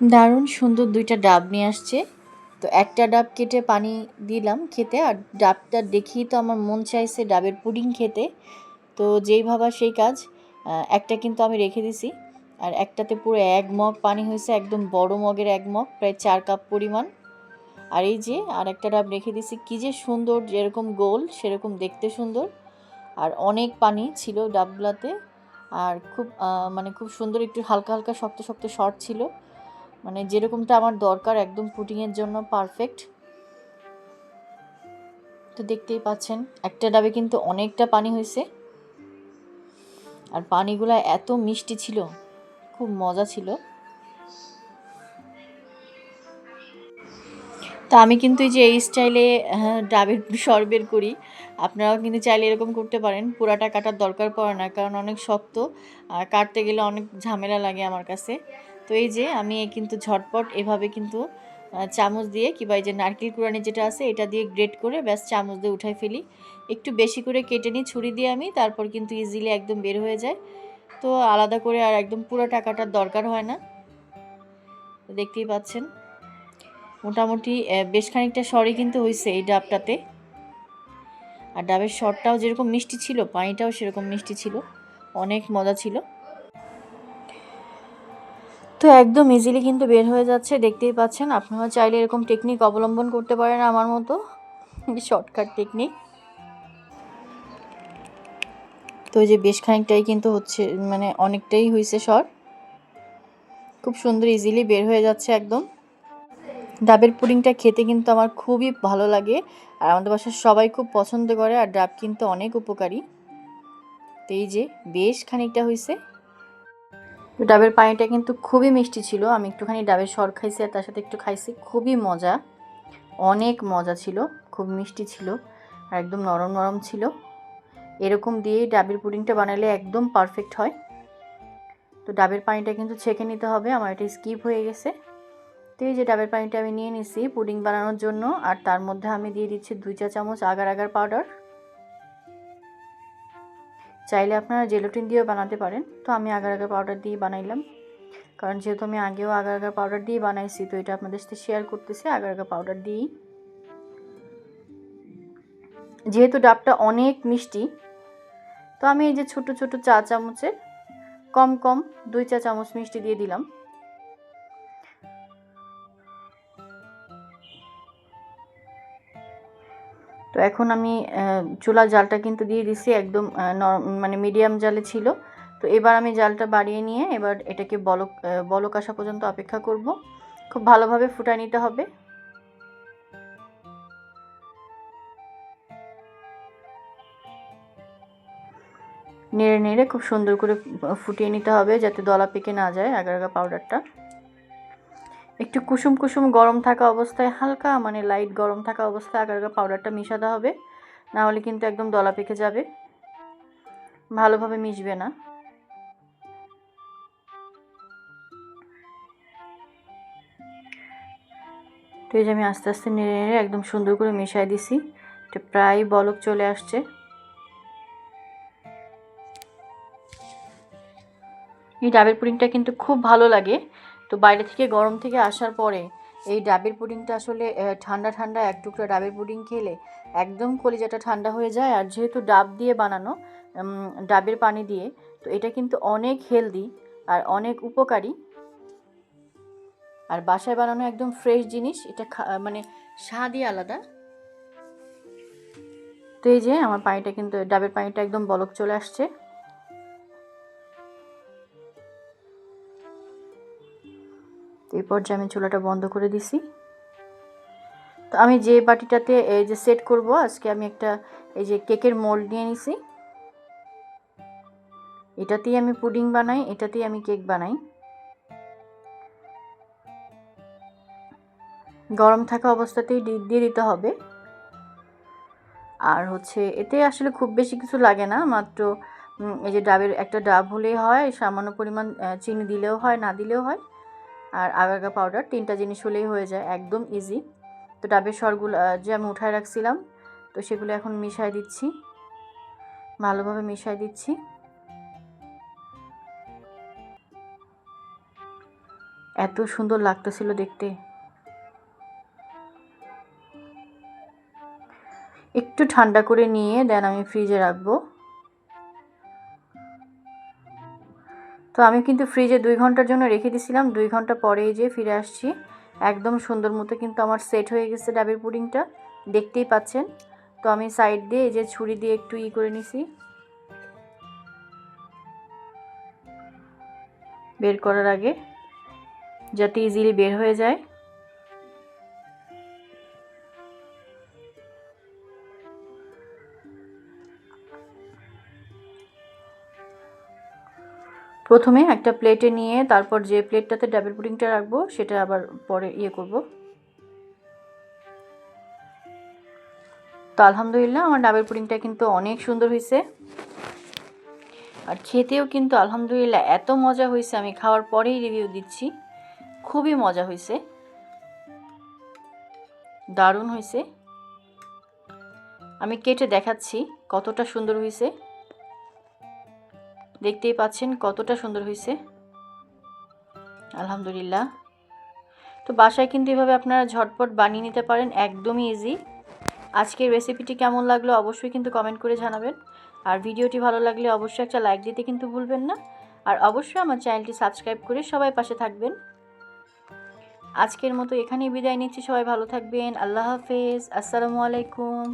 দারুণ সুন্দর দুইটা ডাব নিয়ে আসছে। তো একটা ডাব কেটে পানি দিলাম খেতে, আর ডাবটা দেখেই তো আমার মন চাইছে ডাবের পুডিং খেতে। তো যেই ভাবা সেই কাজ একটা কিন্তু আমি রেখে দিছি। আর একটাতে পুরো এক মগ পানি হয়েছে, একদম বড় মগের এক মগ, প্রায় চার কাপ পরিমাণ। আর এই যে, আর একটা ডাব রেখে দিছি, কী যে সুন্দর, যেরকম গোল, সেরকম দেখতে সুন্দর। আর অনেক পানি ছিল ডাবগুলাতে, আর খুব মানে খুব সুন্দর, একটু হালকা হালকা, শক্ত শক্ত শর্ট ছিল। মানে যেরকমটা আমার দরকার একদম পুটিংয়ের জন্য পারফেক্ট তো দেখতেই পাচ্ছেন একটা ডাবে কিন্তু অনেকটা পানি হয়েছে। আর পানিগুলো এত মিষ্টি ছিল খুব মজা ছিল। তা আমি কিন্তু এই যে এই স্টাইলে হ্যাঁ, ডাবের সর বের করি। আপনারাও কিন্তু চাইলে এরকম করতে পারেন। পুরাটা কাটার দরকার পড়ে না কারণ অনেক শক্ত আর কাটতে গেলে অনেক ঝামেলা লাগে আমার কাছে। তো এই যে আমি কিন্তু ঝটপট এভাবে কিন্তু চামচ দিয়ে কিংবা এই যে নারকেল কুড়ানি যেটা আছে এটা দিয়ে গ্রেট করে ব্যাস চামচ দিয়ে উঠাই ফেলি। একটু বেশি করে কেটে নিই, ছুরি দিয়ে আমি, তারপর কিন্তু ইজিলি একদম বের হয়ে যায়। তো আলাদা করে আর একদম পুরো টাকাটার দরকার হয় না। দেখতেই পাচ্ছেন। মোটামুটি বেশ খানিকটা সরই কিন্তু হয়েছে এই ডাবটাতে। আর ডাবের শরটাও যেরকম মিষ্টি ছিল, পানিটাও সেরকম মিষ্টি ছিল, অনেক মজা ছিল। তো একদম ইজিলি কিন্তু বের হয়ে যাচ্ছে, দেখতেই পাচ্ছেন। আপনারা চাইলে এরকম টেকনিক অবলম্বন করতে পারেন আমার মতো। শর্টকাট টেকনিক তো যে বেশ খানিকটাই কিন্তু হচ্ছে মানে অনেকটাই হয়েছে শর্ট খুব সুন্দর ইজিলি বের হয়ে যাচ্ছে একদম। ডাবের পুডিংটা খেতে কিন্তু আমার খুবই ভালো লাগে। আর আমাদের বাসার সবাই খুব পছন্দ করে, আর ডাব কিন্তু অনেক উপকারী। তো এই যে বেশ খানিকটা হয়েছে তো ডাবের পানিটা কিন্তু খুবই মিষ্টি ছিল। আমি একটুখানি ডাবের সর খাইছি আর তার সাথে একটু খাইছি। খুবই মজা। অনেক মজা ছিল। খুব মিষ্টি ছিল। আর একদম নরম নরম ছিল। এরকম দিয়েই ডাবের পুডিংটা বানালে একদম পারফেক্ট হয়। তো ডাবের পানিটা কিন্তু ছেঁকে নিতে হবে। আমার এটা স্কিপ হয়ে গেছে। তো এই যে ডাবের পানিটা আমি নিয়ে নিছি পুডিং বানানোর জন্য। আর তার মধ্যে আমি দিয়ে দিচ্ছি দুই চা চামচ আগার আগার পাউডার। চাইলে আপনারা জেলোটিন দিয়েও বানাতে পারেন। তো আমি আগার আগার পাউডার দিয়ে বানাইলাম। কারণ যেহেতু আমি আগেও আগার আগার পাউডার দিয়ে বানাইছি, তো এটা আপনাদের সাথে শেয়ার করতেছি, আগার আগার পাউডার দিয়েই। যেহেতু ডাবটা অনেক মিষ্টি, তো আমি এই যে ছোট ছোট চা চামচের কম কম দুই চা চামচ মিষ্টি দিয়ে দিলাম। তো এখন আমি চুলা জালটা কিন্তু দিয়ে দিছি একদম মানে মিডিয়াম জালে ছিল। তো এবার আমি জালটা বাড়িয়ে নিয়ে এবার এটাকে বলক বলক আসা পর্যন্ত অপেক্ষা করব। খুব ভালোভাবে ফুটায় নিতে হবে। নেড়ে নেড়ে খুব সুন্দর করে ফুটিয়ে নিতে হবে যাতে দলা পেকে না যায় আগার আগা পাউডারটা একটু কুসুম কুসুম গরম থাকা অবস্থায়, হালকা মানে লাইট গরম থাকা অবস্থায় আগার আগা পাউডারটা মিশাতে হবে। না হলে কিন্তু একদম দলা পেকে যাবে। ভালোভাবে মিশবে না। তো এই যে আমি আস্তে আস্তে নেড়ে নেড়ে একদম সুন্দর করে মিশাই দিছি। এটা প্রায় বলক চলে আসছে। এই ডাবের পুডিংটা কিন্তু খুব ভালো লাগে। তো বাইরে থেকে গরম থেকে আসার পরে এই ডাবের পুডিংটা আসলে ঠান্ডা ঠান্ডা এক টুকরো ডাবের পুডিং খেলে একদম কলিজাটা ঠান্ডা হয়ে যায়। আর যেহেতু ডাব দিয়ে বানানো ডাবের পানি দিয়ে, তো এটা কিন্তু অনেক হেলদি আর অনেক উপকারী। আর বাসায় বানানো একদম ফ্রেশ জিনিস, এটা মানে স্বাদই আলাদা। তো এই যে আমার পানিটা কিন্তু, ডাবের পানিটা একদম বলক চলে আসছে। তো এই পর্যায়ে আমি চুলাটা বন্ধ করে দিছি। তো আমি যে বাটিটাতে এই যে সেট করব, আজকে আমি একটা এই যে কেকের মোল্ড নিয়ে নিছি। এটাতেই আমি পুডিং বানাই, এটাতেই আমি কেক বানাই। গরম থাকা অবস্থাতেই দিয়ে দিতে হবে। আর হচ্ছে এতে আসলে খুব বেশি কিছু লাগে না, মাত্র এই যে ডাবের একটা ডাব হলেই হয়, সামান্য পরিমাণ চিনি দিলেও হয়, না দিলেও হয়। আর আগাগা পাউডার তিনটা জিনিস হলেই হয়ে যায়, একদম ইজি তো ডাবের সরগুলো যে আমি উঠায় রাখছিলাম, তো সেগুলো এখন মিশাই দিচ্ছি। ভালোভাবে মিশাই দিচ্ছি। এত সুন্দর লাগতেছিল দেখতে। একটু ঠান্ডা করে নিয়ে, দেন আমি ফ্রিজে রাখব। তো আমি কিন্তু ফ্রিজে দুই ঘণ্টার জন্য রেখে দিয়েছিলাম দুই ঘণ্টা পরেই যে ফিরে আসছি। একদম সুন্দর মতো কিন্তু আমার সেট হয়ে গেছে ডাবের পুডিংটা। দেখতেই পাচ্ছেন। তো আমি সাইড দিয়ে এই যে ছুরি দিয়ে একটু ই করে নিছি। বের করার আগে। যাতে ইজিলি বের হয়ে যায়। প্রথমে একটা প্লেটে নিয়ে তারপর যে প্লেটটাতে ডাবল পুডিংটা রাখব, সেটা আবার পরে ইয়ে করব। তো আলহামদুলিল্লাহ আমার ডাবের পুডিংটা কিন্তু অনেক সুন্দর হয়েছে আর খেতেও কিন্তু আলহামদুলিল্লাহ এত মজা হয়েছে আমি খাওয়ার পরেই রিভিউ দিচ্ছি। খুবই মজা হয়েছে দারুণ হয়েছে আমি কেটে দেখাচ্ছি কতটা সুন্দর হয়েছে দেখতেই পাচ্ছেন কতটা সুন্দর হয়েছে। আলহামদুলিল্লাহ। তো বাসায় কিন্তু এভাবে আপনারা ঝটপট বানিয়ে নিতে পারেন, একদমই ইজি আজকের রেসিপিটি কেমন লাগল অবশ্যই কিন্তু কমেন্ট করে জানাবেন। আর ভিডিওটি ভালো লাগলে অবশ্যই একটা লাইক দিতে কিন্তু ভুলবেন না। আর অবশ্যই আমার চ্যানেলটি সাবস্ক্রাইব করে সবাই পাশে থাকবেন। আজকের মতো এখানেই বিদায় নিচ্ছি, সবাই ভালো থাকবেন। আল্লাহ হাফেজ। আসসালামু আলাইকুম।